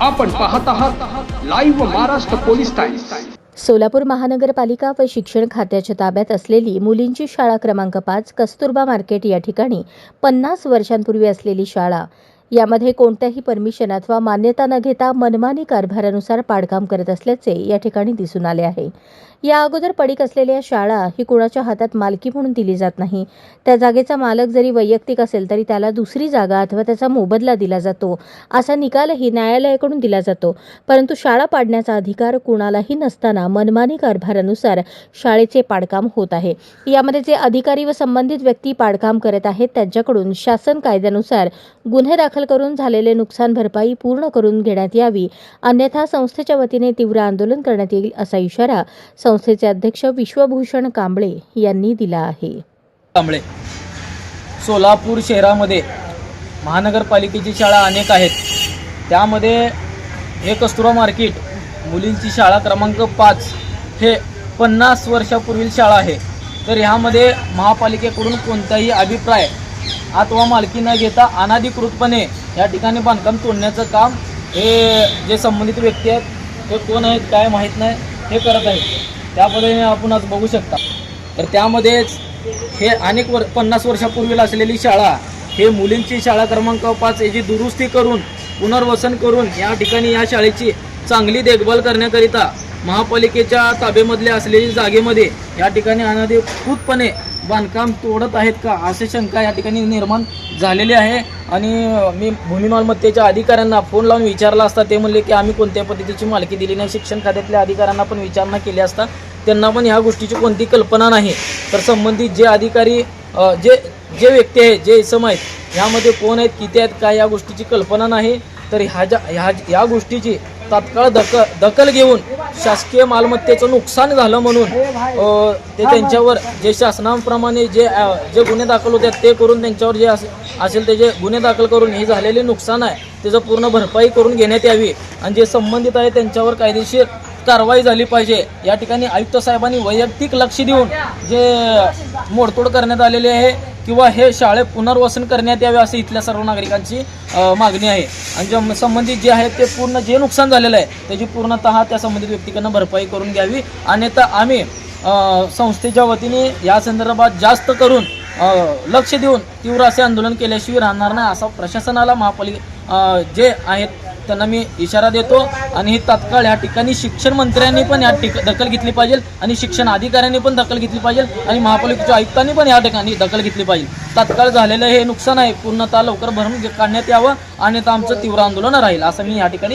आपण पाहत आहात live Maharashtra police times Solapur महानगरपालिका व शिक्षण खात्याच्या ताब्यात असलेली मुलींची शाळा क्रमांक पाच कस्तुरबा मार्केट या ठिकाणी पन्नास वर्षांपूर्वी असलेली शाळा. यामध्ये कोणत्याही परमिशन अथवा मान्यता न घेता मनमानी कारभारानुसार पाडकाम करत असल्याचे या ठिकाणी दिसून आले आहे. या अगोदर पडीक असलेल्या शाळा ही कुणाच्या हातात मालकी म्हणून दिली जात नाही. त्या जागेचा मालक जरी वैयक्तिक असेल तरी त्याला दुसरी जागा अथवा त्याचा मोबदला दिला जातो. असा निकालही न्यायालयाकडून दिला जातो. परंतु शाळा पाडण्याचा अधिकार कुणालाही नसताना मनमानी कारभारानुसार शाळेचे पाडकाम होत आहे. यामध्ये जे अधिकारी व संबंधित व्यक्ती पाडकाम करत आहेत त्यांच्याकडून शासन कायद्यानुसार गुन्हे दाखल दाखल करून झालेले नुकसान भरपाई पूर्ण करून घेण्यात यावी. अन्यथा संस्थेच्या वतीने तीव्र आंदोलन करण्यात येईल असा इशारा संस्थेचे अध्यक्ष विश्वभूषण कांबळे यांनी दिला आहे. कांबळे सोलापूर शहरामध्ये महानगरपालिकेची शाळा अनेक आहेत. त्यामध्ये हे कस्तुरा मार्केट मुलींची शाळा क्रमांक पाच हे पन्नास वर्षापूर्वील शाळा आहे. तर ह्यामध्ये महापालिकेकडून कोणताही अभिप्राय अथवा मालकी न घेता अनाधिकृतपणे या ठिकाणी बांधकाम तोडण्याचं काम हे जे संबंधित व्यक्ती आहेत ते कोण आहेत काय माहीत नाही हे करत आहेत. त्या पद्धतीने आपण आज बघू शकता. तर त्यामध्येच हे अनेक वर पन्नास वर्षापूर्वी असलेली शाळा हे मुलींची शाळा क्रमांक पाच याची दुरुस्ती करून पुनर्वसन करून या ठिकाणी या शाळेची चांगली देखभाल करण्याकरिता महापालिकेच्या ताब्यामधल्या असलेली जागेमध्ये या ठिकाणी अनाधिकृतपणे बांधकाम तोडत आहेत का? असे शंका या ठिकाणी निर्माण झालेली आहे. आणि मी भूमी मालमत्तेच्या अधिकाऱ्यांना फोन लावून विचारला असता. ते म्हणले की आम्ही कोणत्या पद्धतीची मालकी दिली नाही? शिक्षण खात्यातल्या अधिकाऱ्यांना पण विचारणा केली असता. त्यांना पण ह्या गोष्टीची कोणती कल्पना नाही. तर संबंधित जे अधिकारी जे जे व्यक्ती आहेत जे इसम आहेत ह्यामध्ये कोण आहेत किती आहेत काय या गोष्टीची कल्पना नाही. तर ह्या ज्या ह्या या गोष्टीची तात्काळ दखल दखल घेऊन शासकीय मालमत्तेचं नुकसान झालं म्हणून ते त्यांच्यावर जे शासनाप्रमाणे जे जे गुन्हे दाखल होते ते करून त्यांच्यावर जे असे- असेल ते जे गुन्हे दाखल करून हे झालेले नुकसान आहे त्याचं पूर्ण भरपाई करून घेण्यात यावी. आणि जे संबंधित आहे त्यांच्यावर कायदेशीर कारवाई झाली पाहिजे. या ठिकाणी आयुक्त साहेबांनी वैयक्तिक लक्ष देऊन जे मोडतोड करण्यात आलेले आहे किंवा हे शाळे पुनर्वसन करण्यात यावे असे इथल्या सर्व नागरिकांची मागणी आहे. आणि जे संबंधित जे आहे ते पूर्ण जे नुकसान झालेलं आहे त्याची पूर्णतः त्या संबंधित व्यक्तीकडनं भरपाई करून घ्यावी. अन्यथा आम्ही संस्थेच्या वतीने या संदर्भात जास्त करून लक्ष देऊन तीव्र असे आंदोलन केल्याशिवाय राहणार नाही असा प्रशासनाला महापालिका जे आहेत त्यांना मी इशारा देतो आणि हे तात्काळ या ठिकाणी शिक्षण मंत्र्यांनी पण या ठिक दखल घेतली पाहिजे आणि शिक्षण अधिकाऱ्यांनी पण दखल घेतली पाहिजे आणि महापालिकेच्या आयुक्तांनी पण या ठिकाणी दखल घेतली पाहिजे. तात्काळ झालेलं हे नुकसान आहे. पूर्णतः लवकर भरून काढण्यात यावं. आणि आमचं तीव्र आंदोलन राहील. असं मी या ठिकाणी